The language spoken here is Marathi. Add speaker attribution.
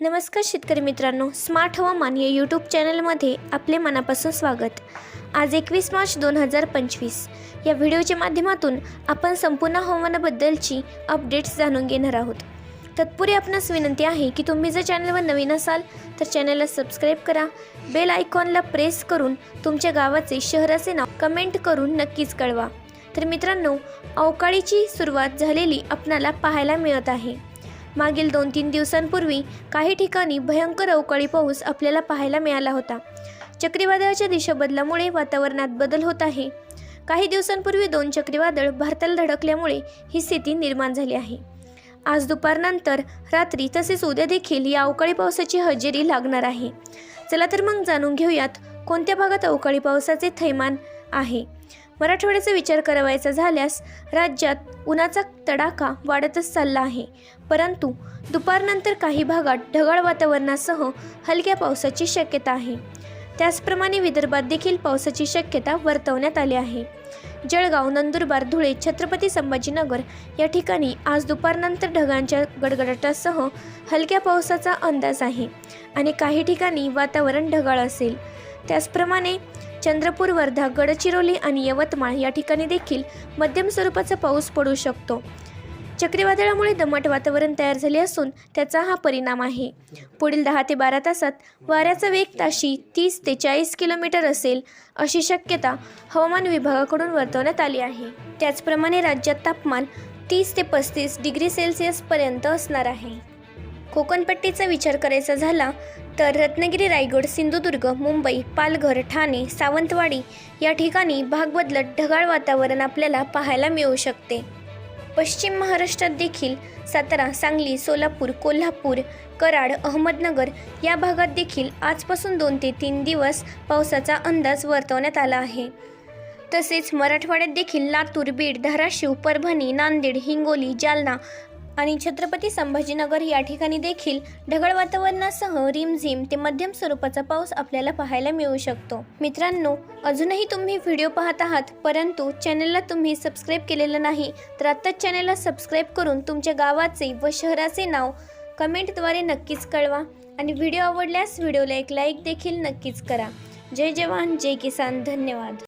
Speaker 1: नमस्कार शेतकरी मित्रांनो स्मार्ट हवामान या यूट्यूब चॅनलमध्ये आपले मनापासून स्वागत. आज एकवीस मार्च दोन हजार पंचवीस. या व्हिडिओच्या माध्यमातून आपण संपूर्ण हवामानाबद्दलची अपडेट्स जाणून घेणार आहोत. तत्पूर्वी आपणास विनंती आहे की तुम्ही जर चॅनलवर नवीन असाल तर चॅनलला सबस्क्राईब करा. बेल आयकॉनला प्रेस करून तुमच्या गावाचे शहराचे नाव कमेंट करून नक्कीच कळवा. तर मित्रांनो अवकाळीची सुरुवात झालेली आपणाला पाहायला मिळत आहे. मागील दोन तीन दिवसांपूर्वी काही ठिकाणी भयंकर अवकाळी पाऊस आपल्याला पाहायला मिळाला होता. चक्रीवादळाच्या दिशा बदलामुळे वातावरणात बदल होत आहे. काही दिवसांपूर्वी दोन चक्रीवादळ भारताला धडकल्यामुळे ही स्थिती निर्माण झाली आहे. आज दुपारनंतर रात्री तसेच उद्या देखील या अवकाळी पावसाची हजेरी लागणार आहे. चला तर मग जाणून घेऊयात कोणत्या भागात अवकाळी पावसाचे थैमान आहे? मराठवाड्याचा विचार करावायचा झाल्यास राज्यात उन्हाचा तडाखा वाढतच चालला आहे. परंतु दुपारनंतर काही भागात ढगाळ वातावरणासह हलक्या पावसाची शक्यता आहे. त्याचप्रमाणे विदर्भात देखील पावसाची शक्यता वर्तवण्यात आली आहे. जळगाव नंदुरबार धुळे छत्रपती संभाजीनगर या ठिकाणी आज दुपारनंतर ढगांच्या गडगडाटासह हलक्या पावसाचा अंदाज आहे आणि काही ठिकाणी वातावरण ढगाळ असेल. त्याचप्रमाणे चंद्रपूर वर्धा गडचिरोली आणि यवतमाळ या ठिकाणी देखील मध्यम स्वरूपाचा पाऊस पडू शकतो. चक्रीवादळामुळे दमट वातावरण तयार झाले असून त्याचा हा परिणाम आहे. पुढील दहा ते बारा तासात वाऱ्याचा वेग ताशी तीस ते चाळीस किलोमीटर असेल अशी शक्यता हवामान विभागाकडून वर्तवण्यात आली आहे. त्याचप्रमाणे राज्यात तापमान तीस ते पस्तीस डिग्री सेल्सिअसपर्यंत असणार आहे. कोकणपट्टीचा विचार करायचा झाला तर रत्नागिरी रायगड सिंधुदुर्ग मुंबई पालघर ठाणे सावंतवाडी या ठिकाणी भाग बदलत ढगाळ वातावरण आपल्याला पाहायला मिळू शकते. पश्चिम महाराष्ट्रात देखील सातारा सांगली सोलापूर कोल्हापूर कराड अहमदनगर या भागात देखील आजपासून दोन ते तीन दिवस पावसाचा अंदाज वर्तवण्यात आला आहे. तसेच मराठवाड्यात देखील लातूर बीड धाराशिव परभणी नांदेड हिंगोली जालना आणि छत्रपती संभाजीनगर या ठिकाणी देखील ढगाळ वातावरणासह रिमझिम ते मध्यम स्वरूपाचा पाऊस आपल्याला पाहायला मिळू शकतो. मित्रांनो अजूनही तुम्ही व्हिडिओ पाहत आहात परंतु चॅनलला तुम्ही सबस्क्राईब केलेलं नाही तर आत्ताच चॅनलला सबस्क्राईब करून तुमच्या गावाचे व शहराचे नाव कमेंटद्वारे नक्कीच कळवा आणि व्हिडिओ आवडल्यास व्हिडिओला एक लाईक देखील नक्कीच करा. जय जवान जय किसान धन्यवाद.